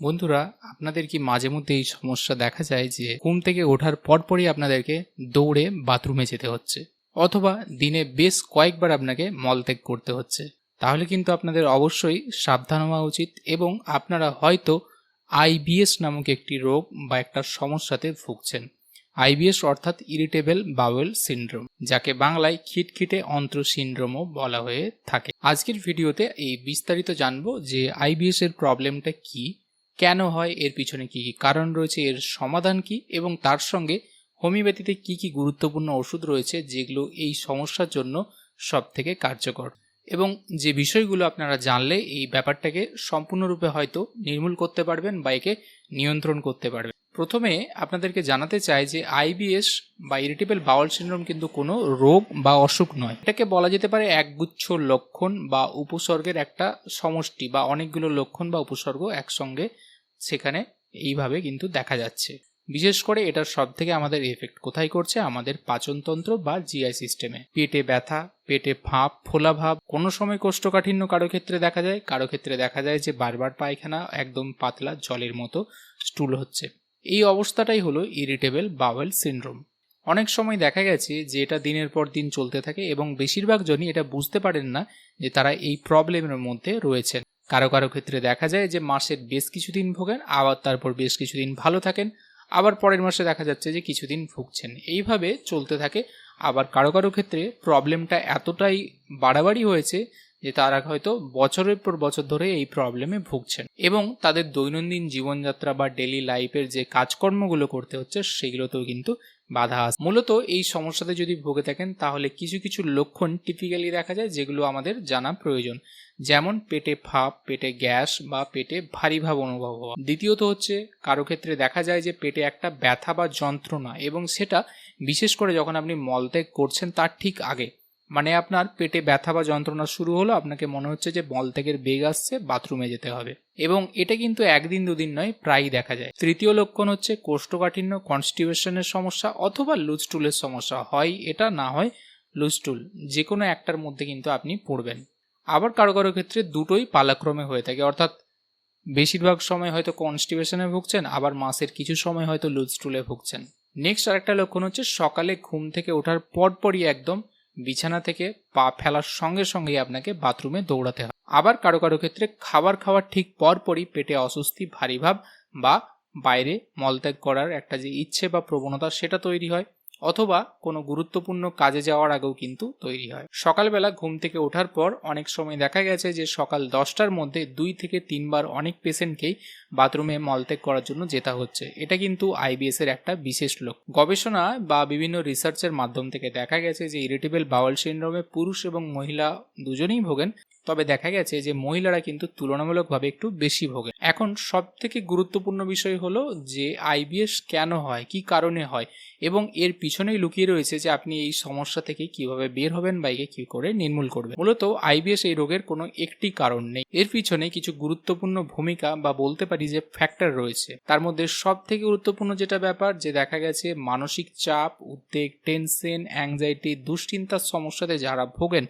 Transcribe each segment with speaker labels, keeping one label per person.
Speaker 1: বন্ধুরা, আপনাদের কি মাঝে মধ্যে এই সমস্যা দেখা যায় যে ঘুম থেকে ওঠার পরপরই আপনাদেরকে দৌড়ে বাথরুমে যেতে হচ্ছে? অথবা দিনে বেশ কয়েকবার আপনাকে মলত্যাগ করতে হচ্ছে। তাহলে কিন্তু আপনাদের অবশ্যই সাবধান হওয়া উচিত এবং আপনারা হয়তো আইবিএস নামক একটি রোগ বা একটা সমস্যাতে ভুগছেন। আইবিএস অর্থাৎ ইরিটেবল বাওয়েল সিন্ড্রোম, যাকে বাংলায় খিটখিটে অন্ত্র সিন্ড্রোমও বলা হয়ে থাকে। আজকের ভিডিওতে এই বিস্তারিত জানব যে আইবিএস এর প্রবলেমটা কি কেন হয়, এর পিছনে কি কি কারণ রয়েছে, এর সমাধান কি, এবং তার সঙ্গে হোমিওপ্যাথিতে কি কি গুরুত্বপূর্ণ ওষুধ রয়েছে, যেগুলো এই সমস্যার জন্য সব থেকে কার্যকর? এবং যে বিষয়গুলো আপনারা জানলে এই ব্যাপারটাকে সম্পূর্ণরূপে হয়তো নির্মূল করতে পারবেন বা একে নিয়ন্ত্রণ করতে পারবেন। প্রথমে আপনাদেরকে জানাতে চাই যে আইবিএস বা ইরিটেবল বাউল সিন্ড্রোম কিন্তু কোনো রোগ বা অসুখ নয়। এটাকে বলা যেতে পারে একগুচ্ছ লক্ষণ বা উপসর্গের একটা সমষ্টি বা অনেকগুলো লক্ষণ বা উপসর্গ একসঙ্গে সেখানে এইভাবে কিন্তু দেখা যাচ্ছে। বিশেষ করে এটার সব থেকে আমাদের এফেক্ট কোথায় করছে? আমাদের পাচনতন্ত্র বা জিআই সিস্টেমে পেটে ব্যথা, পেটে ফাঁপ, ফোলা ভাব, কোনো সময় কোষ্ঠকাঠিন্য কারও ক্ষেত্রে দেখা যায়, কারও ক্ষেত্রে দেখা যায় যে বারবার পায়খানা একদম পাতলা জলের মতো স্টুল হচ্ছে। এই অবস্থাটাই হলো ইরিটেবল বাওয়েল সিন্ড্রোম অনেক সময় দেখা গেছে যে এটা দিনের পর দিন চলতে থাকে এবং বেশিরভাগ জনই এটা বুঝতে পারেন না যে তারা এই প্রবলেমের মধ্যে রয়েছেন। কারও কারও ক্ষেত্রে দেখা যায় যে মাসের বেশ কিছুদিন ভোগেন, আবার তারপর বেশ কিছুদিন ভালো থাকেন, আবার পরের মাসে দেখা যাচ্ছে যে কিছুদিন ভুগছেন। এইভাবে চলতে থাকে। আবার কারও কারও ক্ষেত্রে প্রবলেমটা এতটাই বাড়াবাড়ি হয়েছে যে তারা হয়তো বছরের পর বছর ধরে এই প্রবলেমে ভুগছেন। এবং তাদের দৈনন্দিন জীবনযাত্রা বা ডেলি লাইফের যে কাজকর্মগুলো করতে হচ্ছে, সেগুলোতেও কিন্তু বাধা আসে মূলত এই সমস্যাতে যদি ভুগে থাকেন, তাহলে কিছু কিছু লক্ষণ টিপিক্যালি দেখা যায় যেগুলো আমাদের জানা প্রয়োজন। যেমন পেটে ফাঁপ, পেটে গ্যাস বা পেটে ভারী ভাব অনুভব হওয়া। দ্বিতীয়ত হচ্ছে কারও ক্ষেত্রে দেখা যায় যে পেটে একটা ব্যথা বা যন্ত্রণা এবং সেটা বিশেষ করে যখন আপনি মলত্যাগ করছেন তার ঠিক আগে। মানে আপনার পেটে ব্যথা বা যন্ত্রণা শুরু হলো, আপনাকে মনে হচ্ছে যে মলত্যাগের বেগ আসছে, বাথরুমে যেতে হবে। এবং এটা কিন্তু একদিন দুদিন নয়, প্রায়ই দেখা যায়। তৃতীয় লক্ষণ হচ্ছে কোষ্ঠকাঠিন্য কনস্টিউশনের সমস্যা অথবা লুজটুলের সমস্যা। হয় এটা, না হয় লুজটুল। যে কোনো একটার মধ্যে কিন্তু আপনি পড়বেন। আবার কারও কারও ক্ষেত্রে দুটোই পালাক্রমে হয়ে থাকে। অর্থাৎ বেশিরভাগ সময় হয়তো কনস্টিপেশনে ভুগছেন, আবার মাসের কিছু সময় হয়তো লুজ টুলে ভুগছেন। নেক্সট আরেকটা লক্ষণ হচ্ছে সকালে ঘুম থেকে ওঠার পরপরই একদম বিছানা থেকে পা ফেলার সঙ্গে সঙ্গেই আপনাকে বাথরুমে দৌড়াতে হয়। আবার কারও কারও ক্ষেত্রে খাবার খাওয়ার ঠিক পরপরই পেটে অস্বস্তি, ভারী ভাব বা বাইরে মলত্যাগ করার একটা যে ইচ্ছে বা প্রবণতা সেটা তৈরি হয়। অথবা কোনো গুরুত্বপূর্ণ কাজে যাওয়ার আগেও কিন্তু তৈরি হয়। সকালবেলা ঘুম থেকে ওঠার পর অনেক সময় দেখা গেছে যে সকাল দশটার মধ্যে দুই থেকে তিনবার অনেক পেশেন্টকেই বাথরুমে মলত্যাগ করার জন্য যেতে হচ্ছে। এটা কিন্তু আইবিএস এর একটা বিশেষ লোক গবেষণা বা বিভিন্ন রিসার্চের মাধ্যম থেকে দেখা গেছে যে ইরিটেবল বাউল সিন্ড্রোমে পুরুষ এবং মহিলা দুজনেই ভোগেন। তবে দেখা গেছে যে মহিলারা কিন্তু তুলনামূলকভাবে একটু বেশি ভোগেন। এখন সব থেকে গুরুত্বপূর্ণ বিষয় হলো যে আইবিএস কেন হয়, কি কারণে হয় এবং এর পিছনেই লুকিয়ে রয়েছে যে আপনি এই সমস্যা থেকে কীভাবে বের হবেন বা কি করে নির্মূল করবেন। মূলত আইবিএস এই রোগের কোনো একটি কারণ নেই। এর পিছনে কিছু গুরুত্বপূর্ণ ভূমিকা বা বলতে পারি যে ফ্যাক্টর রয়েছে। তার মধ্যে সব থেকে গুরুত্বপূর্ণ যেটা ব্যাপার যে দেখা গেছে মানসিক চাপ, উদ্বেগ টেনশন অ্যাংজাইটি দুশ্চিন্তার সমস্যাতে যারা ভোগেন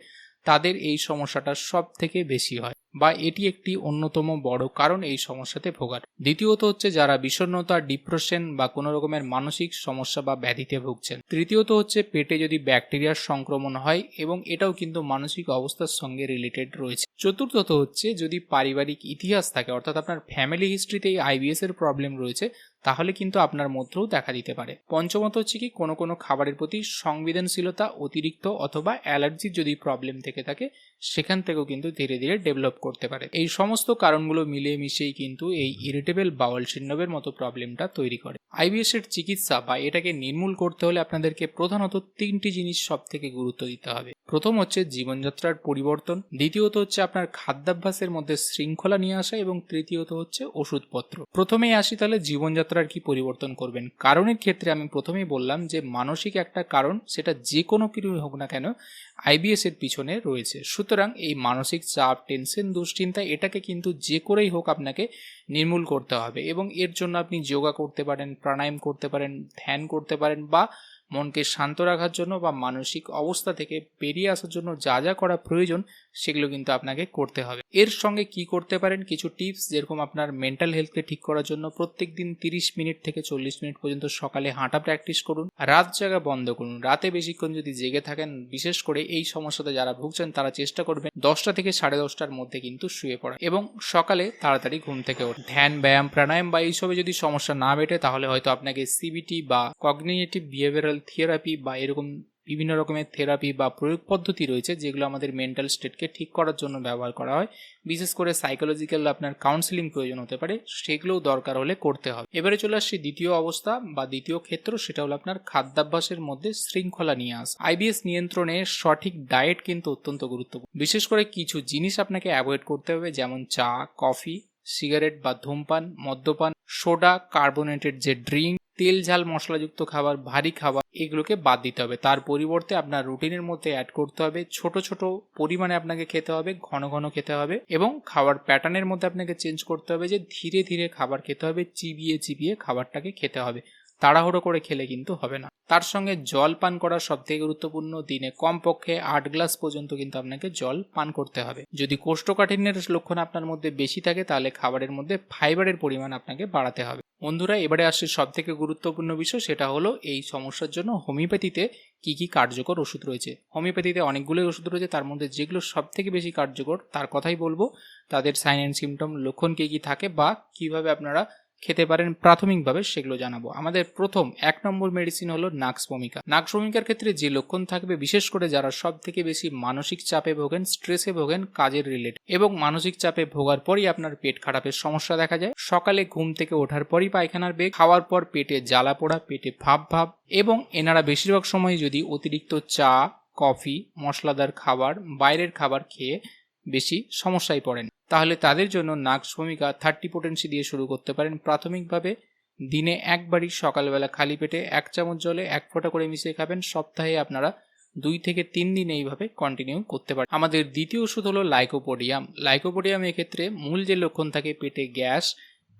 Speaker 1: তাদের এই সমস্যাটা সব থেকে বেশি হয় বা এটি একটি অন্যতম বড় কারণ এই সমস্যাতে ভোগার। দ্বিতীয়ত হচ্ছে যারা বিষণ্ণতা, ডিপ্রেশন বা কোনো রকমের মানসিক সমস্যা বা ব্যাধিতে ভুগছেন। তৃতীয়ত হচ্ছে পেটে যদি ব্যাকটেরিয়ার সংক্রমণ হয় এবং এটাও কিন্তু মানসিক অবস্থার সঙ্গে রিলেটেড রয়েছে। চতুর্থত হচ্ছে যদি পারিবারিক ইতিহাস থাকে, অর্থাৎ আপনার ফ্যামিলি হিস্ট্রিতে এই আইবিএস এর প্রবলেম রয়েছে তাহলে কিন্তু আপনার মধ্যেও দেখা দিতে পারে। পঞ্চমত হচ্ছে কি, কোনো কোনো খাবারের প্রতি সংবেদনশীলতা, অতিরিক্ত অথবা অ্যালার্জির যদি প্রবলেম থেকে থাকে, সেখান থেকেও কিন্তু ধীরে ধীরে ডেভেলপ করতে পারে। এই সমস্ত কারণগুলো মিলিয়ে মিশিয়েই কিন্তু এই ইরিটেবল বাউল সিন্ড্রোমের মতো প্রবলেমটা তৈরি করে। আইবিএস এর চিকিৎসা বা এটাকে নির্মূল করতে হলে আপনাদেরকে প্রধানত তিনটি জিনিস সব থেকে গুরুত্ব দিতে হবে। প্রথম হচ্ছে জীবনযাত্রার পরিবর্তন, দ্বিতীয়ত হচ্ছে আপনার খাদ্যাভ্যাসের মধ্যে শৃঙ্খলা নিয়ে আসা এবং তৃতীয়ত হচ্ছে ওষুধপত্র। প্রথমেই আসি তাহলে জীবনযাত্রার কি পরিবর্তন করবেন? কারণের ক্ষেত্রে আমি প্রথমেই বললাম যে মানসিক একটা কারণ, সেটা যে কোনো কিছু হোক না কেন আইবিএস এর পিছনে রয়েছে। সুতরাং এই মানসিক চাপ, টেনশন, দুশ্চিন্তা, এটাকে কিন্তু যে করেই হোক আপনাকে নির্মূল করতে হবে এবং এর জন্য আপনি যোগা করতে পারেন, প্রাণায়াম করতে পারেন, ধ্যান করতে পারেন বা মনকে শান্ত রাখার জন্য বা মানসিক অবস্থা থেকে বেরিয়ে আসার জন্য যা যা করা প্রয়োজন, সেগুলো কিন্তু আপনাকে করতে হবে। এর সঙ্গে কি করতে পারেন? কিছু টিপস যেরকম আপনার মেন্টাল হেলথকে ঠিক করার জন্য প্রত্যেক দিন তিরিশ মিনিট থেকে চল্লিশ মিনিট পর্যন্ত সকালে হাঁটা প্র্যাকটিস করুন। রাত জায়গা বন্ধ করুন। রাতে বেশিক্ষণ যদি জেগে থাকেন, বিশেষ করে এই সমস্যাতে যারা ভুগছেন, তারা চেষ্টা করবেন দশটা থেকে সাড়ে দশটার মধ্যে কিন্তু শুয়ে পড়া এবং সকালে তাড়াতাড়ি ঘুম থেকে ওঠা। ধ্যান, ব্যায়াম, প্রাণায়াম বা এইসবে যদি সমস্যা না বেটে তাহলে হয়তো আপনাকে সিবিটি বা কগনিটিভ বিহেভিয়ারাল থেরাপি বা এরকম বিভিন্ন রকমের থেরাপি বা প্রয়োগ পদ্ধতি রয়েছে যেগুলো আমাদের মেন্টাল স্টেটকে ঠিক করার জন্য ব্যবহার করা হয়। বিশেষ করে সাইকোলজিক্যাল আপনার কাউন্সিলিং প্রয়োজন হতে পারে, সেগুলোও দরকার হলে করতে হবে। এবারে চলে আসছি দ্বিতীয় অবস্থা বা দ্বিতীয় ক্ষেত্র, সেটা হলো আপনার খাদ্যাভ্যাসের মধ্যে শৃঙ্খলা নিয়ে আস। আইবিএস নিয়ন্ত্রণে সঠিক ডায়েট কিন্তু অত্যন্ত গুরুত্বপূর্ণ। বিশেষ করে কিছু জিনিস আপনাকে অ্যাভয়েড করতে হবে, যেমন চা কফি সিগারেট বা ধূমপান, মদ্যপান সোডা, কার্বোনেটেড যে ড্রিঙ্ক, তেল ঝাল মশলাযুক্ত খাবার, ভারী খাবার, এগুলোকে বাদ দিতে হবে। তার পরিবর্তে আপনার রুটিনের মধ্যে অ্যাড করতে হবে ছোট ছোট পরিমাণে আপনাকে খেতে হবে, ঘন ঘন খেতে হবে এবং খাবার প্যাটার্নের মধ্যে আপনাকে চেঞ্জ করতে হবে যে ধীরে ধীরে খাবার খেতে হবে, চিবিয়ে চিবিয়ে খাবারটাকে খেতে হবে। তাড়াহুড়ো করে খেলে কিন্তু হবে না। তার সঙ্গে জল পান করা সব থেকে গুরুত্বপূর্ণ দিনে কমপক্ষে আট গ্লাস পর্যন্ত কিন্তু আপনাকে জল পান করতে হবে। যদি কোষ্ঠকাঠিন্যের লক্ষণ আপনার মধ্যে বেশি থাকে, তাহলে খাবারের মধ্যে ফাইবারের পরিমাণ আপনাকে বাড়াতে হবে। বন্ধুরা, এবারে আসছে সব থেকে গুরুত্বপূর্ণ বিষয়, সেটা হলো এই সমস্যার জন্য হোমিওপ্যাথিতে কি কি কার্যকর ওষুধ রয়েছে। হোমিওপ্যাথিতে অনেকগুলোই ওষুধ রয়েছে, তার মধ্যে যেগুলো সব থেকে বেশি কার্যকর, তার কথাই বলব। তাদের সাইন অ্যান্ড সিমটম লক্ষণ কী কী থাকে বা কীভাবে আপনারা খেতে পারেন প্রাথমিকভাবে সেগুলো জানাব। আমাদের প্রথম এক নম্বর মেডিসিন হলো নাক্স ভূমিকা নাক্স ভূমিকার ক্ষেত্রে যে লক্ষণ থাকবে, বিশেষ করে যারা সব থেকে বেশি মানসিক চাপে ভোগেন স্ট্রেসে ভোগেন, কাজের রিলেটেড এবং মানসিক চাপে ভোগার পরই আপনার পেট খারাপের সমস্যা দেখা যায়। সকালে ঘুম থেকে ওঠার পরই পায়খানার বেগ, খাওয়ার পর পেটে জ্বালা পোড়া, পেটে ভাব ভাব এবং এনারা বেশিরভাগ সময় যদি অতিরিক্ত চা, কফি, মশলাদার খাবার, বাইরের খাবার খেয়ে বেশি সমস্যায় পড়েন। তাহলে তাদের জন্য নাক্স ভূমিকা থার্টি পোটেন্সি দিয়ে শুরু করতে পারেন। প্রাথমিকভাবে দিনে একবারই সকালবেলা খালি পেটে এক চামচ জলে এক ফোঁটা করে মিশিয়ে খাবেন। সপ্তাহে আপনারা দুই থেকে তিন দিন এইভাবে কন্টিনিউ করতে পারেন। আমাদের দ্বিতীয় ওষুধ হলো লাইকোপোডিয়াম। লাইকোপোডিয়াম এক্ষেত্রে মূল যে লক্ষণ থাকে, পেটে গ্যাস,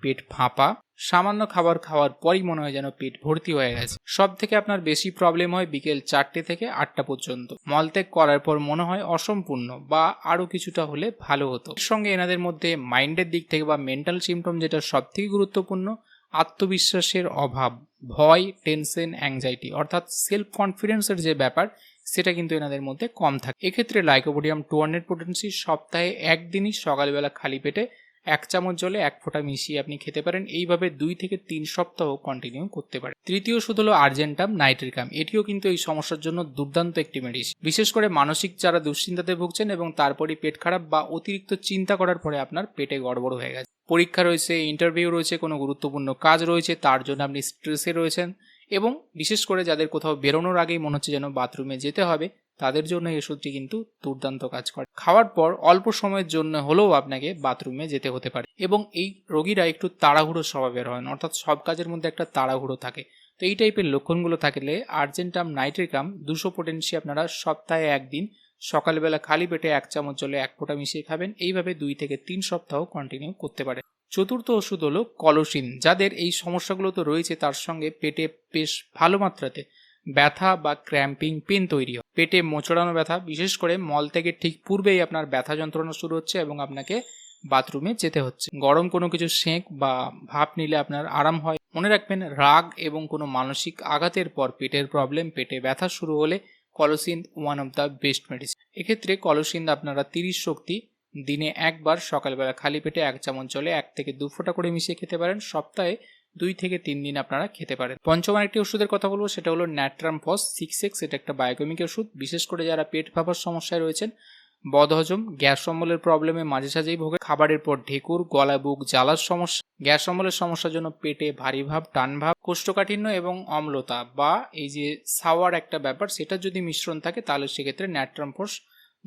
Speaker 1: পেট ফাঁপা সামান্য খাবার খাওয়ার পরই মনে হয় যেন পেট ভর্তি হয়ে গেছে। সব থেকে আপনার বেশি প্রবলেম হয় বিকেল চারটে থেকে আটটা পর্যন্ত। মলত্যাগ করার পর মনে হয় অসম্পূর্ণ বা আরও কিছুটা হলে ভালো হতো। এর সঙ্গে এনাদের মধ্যে মাইন্ডের দিক থেকে বা মেন্টাল সিমটম যেটা সব থেকে গুরুত্বপূর্ণ, আত্মবিশ্বাসের অভাব, ভয় টেনশন অ্যাংজাইটি অর্থাৎ সেলফ কনফিডেন্সের যে ব্যাপার, সেটা কিন্তু এনাদের মধ্যে কম থাকে। এক্ষেত্রে লাইকোপোডিয়াম টু হান্ড্রেড পোটেন্সি সপ্তাহে একদিনই সকালবেলা খালি পেটে এক চামচ জলে এক ফোঁটা মিশিয়ে আপনি খেতে পারেন। এইভাবে দুই থেকে তিন সপ্তাহ কন্টিনিউ করতে পারেন। তৃতীয় ওষুধ হলো আর্জেন্টাম নাইট্রিকাম এটিও কিন্তু এই সমস্যার জন্য দুর্দান্ত একটি মেডিসিন বিশেষ করে মানসিক যারা দুশ্চিন্তাতে ভুগছেন এবং তারপরে পেট খারাপ বা অতিরিক্ত চিন্তা করার পরে আপনার পেটে গড়বড় হয়ে গেছে। পরীক্ষা রয়েছে ইন্টারভিউ রয়েছে, কোনো গুরুত্বপূর্ণ কাজ রয়েছে, তার জন্য আপনি স্ট্রেসে রয়েছেন এবং বিশেষ করে যাদের কোথাও বেরোনোর আগেই মনে হচ্ছে যেন বাথরুমে যেতে হবে তাদের জন্য এই ওষুধটি কিন্তু দুর্দান্ত কাজ করে। খাওয়ার পর অল্প সময়ের জন্য হলেও আপনাকে বাথরুমে যেতে হতে পারে এবং এই রোগীরা একটু তাড়াহুড়ো স্বভাবের হন অর্থাৎ সব কাজের মধ্যে একটা তাড়াহুড়ো থাকে। তো এই টাইপের লক্ষণগুলো থাকলে আর্জেন্টাম নাইট্রিকাম দুশো পোটেন্সি আপনারা সপ্তাহে একদিন, সকালবেলা খালি পেটে এক চামচ জলে এক ফোঁটা মিশিয়ে খাবেন, এইভাবে দুই থেকে তিন সপ্তাহ কন্টিনিউ করতে পারে চতুর্থ ওষুধ হলো কলসিন, যাদের এই সমস্যাগুলো তো রয়েছে তার সঙ্গে পেটে বেশ ভালো মাত্রাতে ব্যথা বা ক্র্যাম্পিং পেন তৈরি হয়। পেটে মোচড়ানো ব্যথা, বিশেষ করে মল থেকে ঠিক পূর্বেই আপনার ব্যথা যন্ত্রণা শুরু হচ্ছে এবং আপনাকে বাথরুমে যেতে হচ্ছে। গরম কোনো কিছু সেঁক বা ভাপ নিলে আপনার আরাম হয়। মনে রাখবেন, রাগ এবং কোনো মানসিক আঘাতের পর পেটের প্রবলেম পেটে ব্যথা শুরু হলে কলসিন one of the best medicine এক্ষেত্রে কলসিন আপনারা তিরিশ শক্তি দিনে একবার সকালবেলা খালি পেটে এক চামচ জলে এক থেকে দু ফোঁটা করে মিশিয়ে খেতে পারেন। সপ্তাহে দুই থেকে তিন দিন আপনারা খেতে পারেন। পঞ্চম আরেকটি ওষুধের কথা বলব, সেটা হলো ন্যাট্রাম ফস সিক্স এক্স এটা একটা বায়োকেমিক ওষুধ। বিশেষ করে যারা পেট ভাবার সমস্যায় রয়েছেন, বদহজম, গ্যাস অম্বলের প্রবলেমে মাঝে সাঝেই ভোগে। খাবারের পর ঢেকুর গলা বুক জ্বালার সমস্যা। গ্যাস অম্বলের সমস্যার জন্য পেটে ভারী ভাব, টান ভাব, কোষ্ঠকাঠিন্য এবং অম্লতা বা এই যে সাওয়ার একটা ব্যাপার সেটার যদি মিশ্রণ থাকে, তাহলে সেক্ষেত্রে ন্যাট্রাম ফোর্স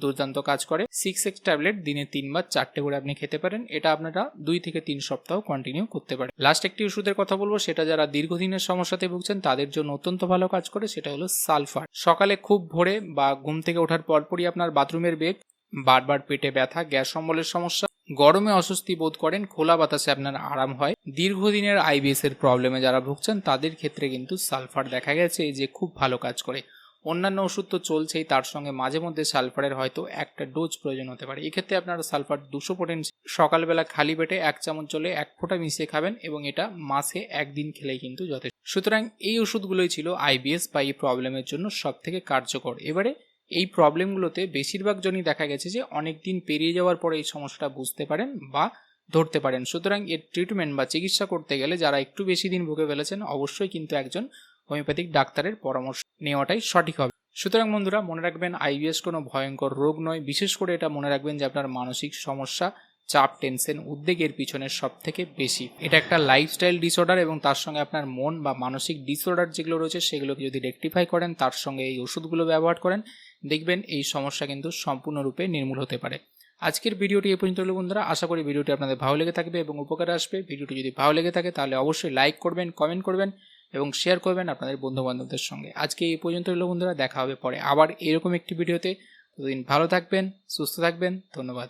Speaker 1: দুর্দান্ত কাজ করে। সিক্স এক্স ট্যাবলেট দিনে তিনবার চারটে করে আপনি খেতে পারেন। এটা আপনারা দুই থেকে তিন সপ্তাহ কন্টিনিউ করতে পারেন। লাস্ট একটি ওষুধের কথা বলব, সেটা যারা দীর্ঘদিনের সমস্যাতে ভুগছেন, তাদের জন্য অত্যন্ত ভালো কাজ করে, সেটা হলো সালফার। সকালে খুব ভোরে বা ঘুম থেকে ওঠার পরপরই আপনার বাথরুমের বেগ বারবার পেটে ব্যথা, গ্যাস অম্বলের সমস্যা, গরমে অস্বস্তি বোধ করেন, খোলা বাতাসে আপনার আরাম হয়। দীর্ঘদিনের আইবিএস এর প্রবলেমে যারা ভুগছেন, তাদের ক্ষেত্রে কিন্তু সালফার দেখা গেছে, যে খুব ভালো কাজ করে। অন্যান্য ওষুধ তো চলছেই, তার সঙ্গে মাঝে মধ্যে সালফারের হয়তো একটা ডোজ প্রয়োজন হতে পারে। এক্ষেত্রে আপনারা সালফার দুশো পোটেন্সি সকালবেলা খালি পেটে এক চামচ জলে এক ফোঁটা মিশিয়ে খাবেন এবং এটা মাসে একদিন খেলেই কিন্তু যথেষ্ট। সুতরাং এই ওষুধগুলোই ছিল আইবিএস বা এই প্রবলেমের জন্য সব থেকে কার্যকর। এবারে এই প্রবলেমগুলোতে বেশিরভাগ জনই দেখা গেছে যে অনেক দিন পেরিয়ে যাওয়ার পরে এই সমস্যাটা বুঝতে পারেন বা ধরতে পারেন। সুতরাং এর ট্রিটমেন্ট বা চিকিৎসা করতে গেলে যারা একটু বেশি দিন ভুগে ফেলেছেন, অবশ্যই কিন্তু একজন হোমিওপ্যাথিক ডাক্তারের পরামর্শ নেওয়াটাই সঠিক হবে। সুতরাং বন্ধুরা, মনে রাখবেন আইবিএস কোনো ভয়ঙ্কর রোগ নয়। বিশেষ করে এটা মনে রাখবেন যে আপনার মানসিক সমস্যা, চাপ, টেনশন, উদ্বেগের পিছনে সব থেকে বেশি। এটা একটা লাইফস্টাইল ডিসঅর্ডার এবং তার সঙ্গে আপনার মন বা মানসিক ডিসঅর্ডার যেগুলো রয়েছে সেগুলোকে যদি রেকটিফাই করেন, তার সঙ্গে এই ওষুধগুলো ব্যবহার করেন, দেখবেন এই সমস্যা কিন্তু সম্পূর্ণরূপে নির্মূল হতে পারে। আজকের ভিডিওটি এ পর্যন্ত হলো বন্ধুরা। আশা করি ভিডিওটি আপনাদের ভালো লেগে থাকবে এবং উপকারে আসবে। ভিডিওটি যদি ভালো লেগে থাকে তাহলে অবশ্যই লাইক করবেন কমেন্ট করবেন। এবং শেয়ার করবেন আপনাদের বন্ধুবান্ধবদের সঙ্গে। আজকে এই পর্যন্ত হলো বন্ধুরা, দেখা হবে পরে আবার এরকম একটি ভিডিওতে। ততদিন ভালো থাকবেন, সুস্থ থাকবেন, ধন্যবাদ।